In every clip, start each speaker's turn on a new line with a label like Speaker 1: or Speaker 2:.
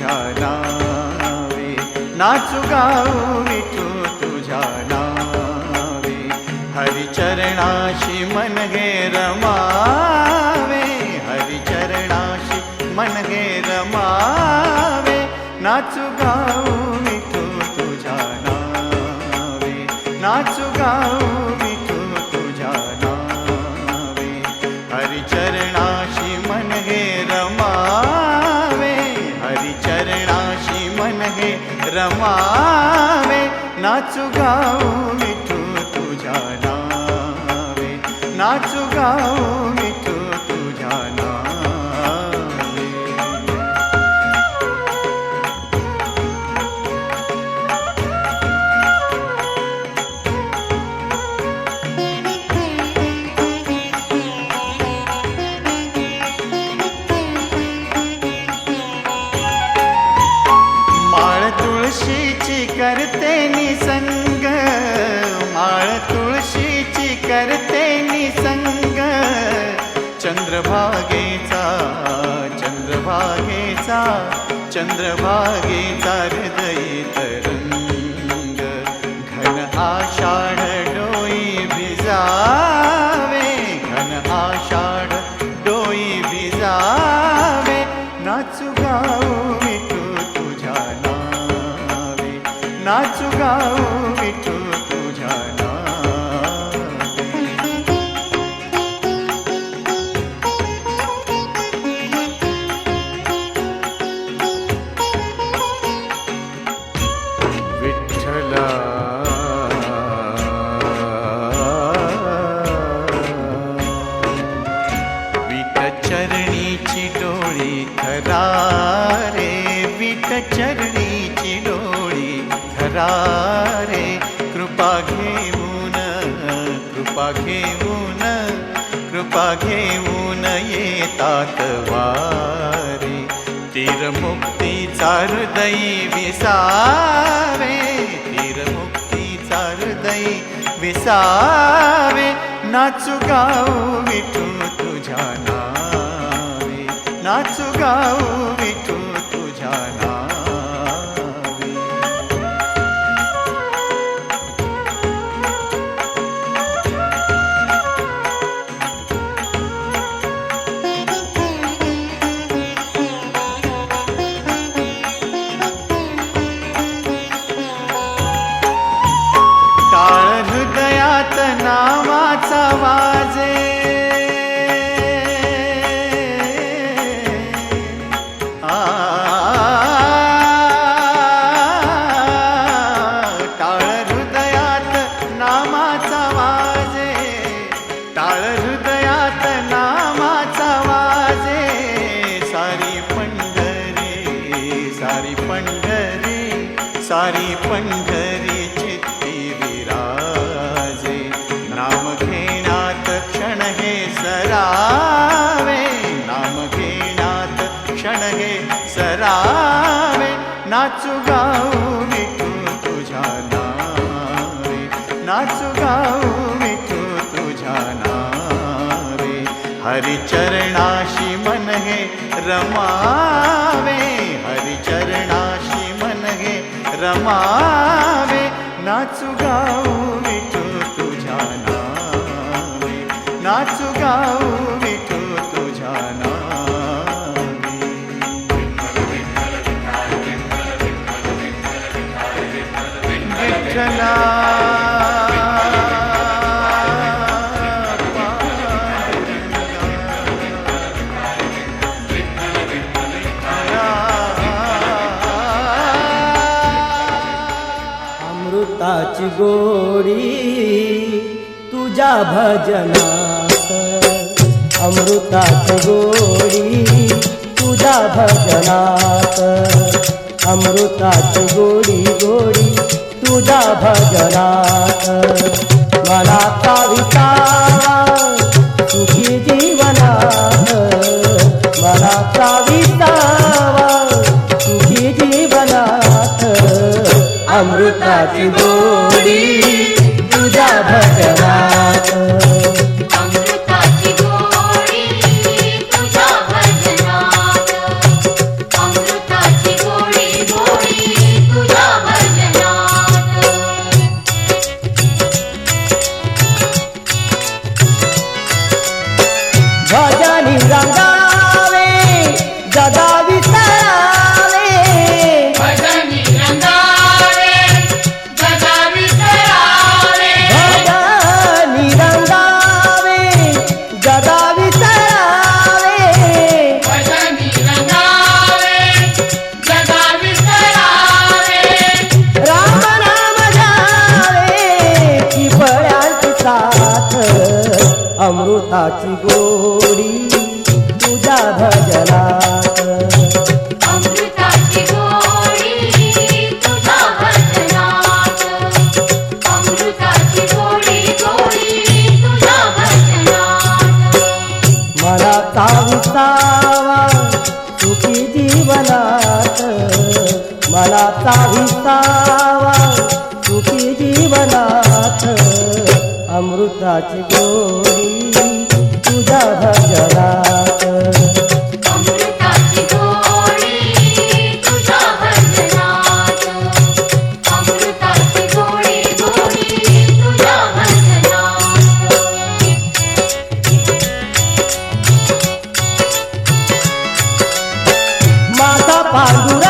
Speaker 1: तुझ्या नावे. नाचू गाऊ विठू तुझ्या नावे. हरिचरणाशी मन हे रमावे. हरिचरणाशी मन हे रमावे. नाचू गाऊ विठू तुझ्या नावे. नाचू गाऊ नाचू गाऊ मिठू तुझ्या नावे. नाचू गाऊ चंद्रभागेचा विठ्ठला विट चरणीची डोळी थरारे. विट चरणीची डोळी थरारे. कृपा घेऊन कृपा घेऊन कृपा घेऊन येतात वारे. तीरमुक्तीचा हृदय विसावे तीरमुक्तीचा हृदय विसावे नाचू गाऊ विठू तुझ्या नावे. नाचू गाऊ वारी पंढरी चित्ती विराजे. नाम घेण्यात क्षण हे सरावे. नाम घेण्यात क्षण हे सरावे. नाचू गाऊ विठू तुझ्या नावे. नाचू गाऊ विठू तुझ्या नावे. हरिचरणाशी मन हे रमा रमावे नाचू गाऊ विठू तुझ्या नावे नाचू गाऊ विठू तुझ्या नावे. विठ्ठला
Speaker 2: अमृताची गोडी तुझ्या भजनात. अमृताची गोडी तुझ्या भजनात. अमृताची गोडी गोडी तुझ्या भजनात. मनाचा विसावा ताची दो
Speaker 3: अमृताची गोडी तुझ्या भजनात. माता पांडुरा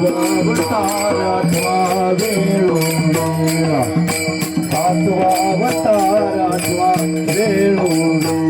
Speaker 3: સાતવાવતાર આઠવા વેણો સાતવાવતાર આઠવા વેણો.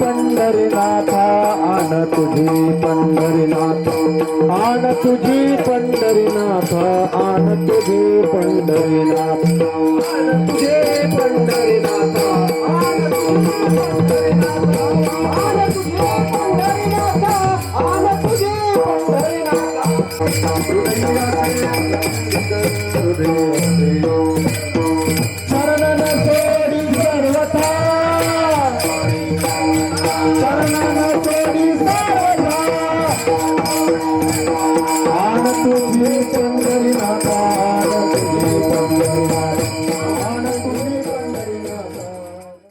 Speaker 3: पंढरीनाथा आन तुझी पंढरीनाथ. आन तुझी पंढरीनाथ आन तुझी पंढरीनाथ. आन तुझे पंढरीनाथ आन तुझे पंढरीनाथ. आन तुझे पंढरीनाथ आन तुझे पंढरीनाथ.